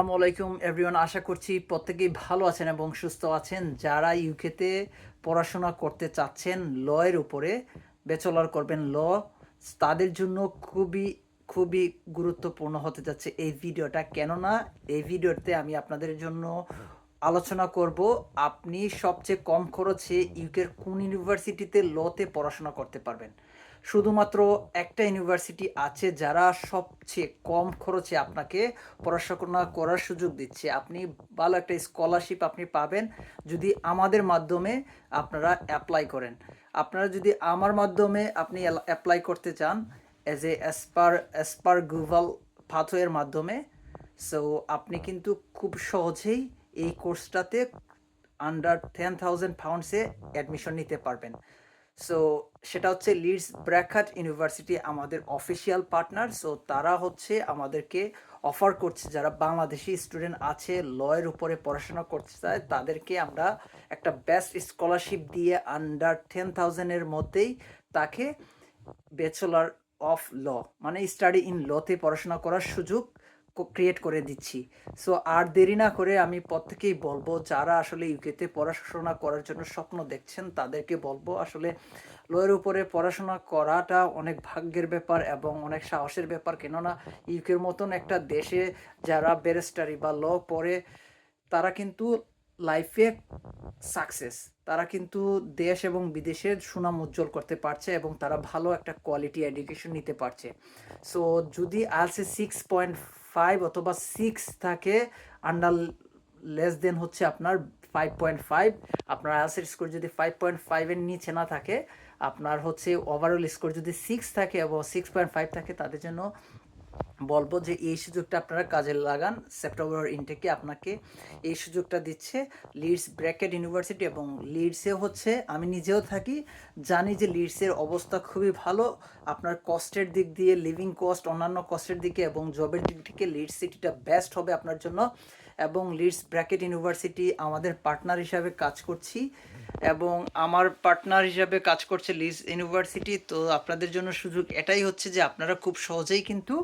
আসসালামু আলাইকুম এভরিওয়ান আশা করছি প্রত্যেকেই ভালো আছেন এবং সুস্থ আছেন। যারা ইউকেতে পড়াশোনা করতে চাচ্ছেন ল এর উপরে ব্যাচেলর করবেন ল, তাদের জন্য খুবই খুবই গুরুত্বপূর্ণ হতে যাচ্ছে এই ভিডিওটা। কেননা, এই ভিডিওতে আমি আপনাদের জন্য আলোচনা করব, আপনি সবচেয়ে কম খরচে ইউকের কোন ইউনিভার্সিটিতে লতে পড়াশোনা করতে পারবেন। শুধুমাত্র একটা ইউনিভার্সিটি আছে যারা সবচেয়ে কম খরচে আপনাকে পড়াশোনা করার সুযোগ দিচ্ছে। আপনি ভালো একটা স্কলারশিপ আপনি পাবেন যদি আমাদের মাধ্যমে আপনারা অ্যাপ্লাই করেন। আপনারা যদি আমার মাধ্যমে আপনি অ্যাপ্লাই করতে চান অ্যাজ এ অ্যাসপার অ্যাসপার গুগল পাথওয়ের মাধ্যমে সো আপনি কিন্তু খুব সহজেই এই কোর্সটাতে আন্ডার টেন থাউজেন্ড পাউন্ডসে অ্যাডমিশন নিতে পারবেন। সো সেটা হচ্ছে লিডস ব্র্যাকহাট ইউনিভার্সিটি আমাদের অফিসিয়াল পার্টনার সো তারা হচ্ছে আমাদেরকে অফার করছে, যারা বাংলাদেশি স্টুডেন্ট আছে লয়ের উপরে পড়াশোনা করতে চায়, তাদেরকে আমরা একটা বেস্ট স্কলারশিপ দিয়ে আন্ডার টেন থাউজেন্ডের মধ্যেই তাকে ব্যাচেলর অফ ল মানে স্টাডি ইন লতে পড়াশোনা করার সুযোগ ক্রিয়েট করে দিচ্ছি। সো আর দেরি না করে আমি প্রত্যেকেই বলব, যারা আসলে ইউকেতে পড়াশোনা করার জন্য স্বপ্ন দেখছেন, তাদেরকে বলব, আসলে লয়ের উপরে পড়াশোনা করাটা অনেক ভাগ্যের ব্যাপার এবং অনেক সাহসের ব্যাপার। কেননা ইউকের মতন একটা দেশে যারা ব্যারিস্টারি বা ল পড়ে, তারা কিন্তু লাইফে সাকসেস তারা কিন্তু দেশ এবং বিদেশের সুনাম উজ্জ্বল করতে পারছে এবং তারা ভালো একটা কোয়ালিটি এডুকেশন নিতে পারছে। সো যদি আলসে সিক্স পয়েন্ট ফাইভ অথবা সিক্স থাকে আন্ডার লেস দেন হচ্ছে আপনার ফাইভ পয়েন্ট ফাইভ আপনার আলসের স্কোর যদি ফাইভ পয়েন্ট ফাইভের নিচে না থাকে, আপনার হচ্ছে ওভারঅল স্কোর যদি সিক্স থাকে এবং সিক্স পয়েন্ট ফাইভ থাকে, তাদের জন্য বলব যে এই সুযোগটা আপনারা কাজে লাগান। সেপ্টেম্বর ইনটেকে আপনাকে এই সুযোগটা দিচ্ছে। লিডস ব্র্যাকেট ইউনিভার্সিটি এবং লিডসে হচ্ছে, আমি নিজেও থাকি, জানি যে লিডসের অবস্থা খুবই ভালো। আপনার কস্টের দিক দিয়ে লিভিং কস্ট অন্যান্য কস্টের দিকে এবং জবের দিক থেকে লিডস সিটিটা বেস্ট হবে আপনার জন্য। এবং লিডস ব্র্যাকেট ইউনিভার্সিটি আমাদের পার্টনার হিসাবে কাজ করছি। এবং আমার পার্টনার হিসাবে কাজ করছে লিডস ইউনিভার্সিটি তো আপনাদের জন্য সুযোগ এটাই হচ্ছে যে আপনারা খুব সহজেই কিন্তু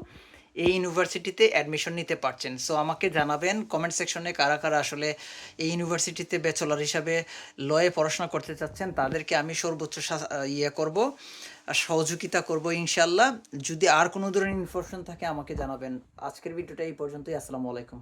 এই ইউনিভার্সিটিতে অ্যাডমিশন নিতে পারছেন। সো আমাকে জানাবেন কমেন্ট সেকশনে কারা কারা আসলে এই ইউনিভার্সিটিতে ব্যাচেলর হিসাবে লয়ে পড়াশোনা করতে চাচ্ছেন, তাদেরকে আমি সর্বোচ্চ ইয়ে করব, আর সহযোগিতা করব ইনশাল্লাহ যদি আর কোনো ধরনের ইনফরমেশন থাকে আমাকে জানাবেন। আজকের ভিডিওটা এই পর্যন্তই, আসসালামু আলাইকুম।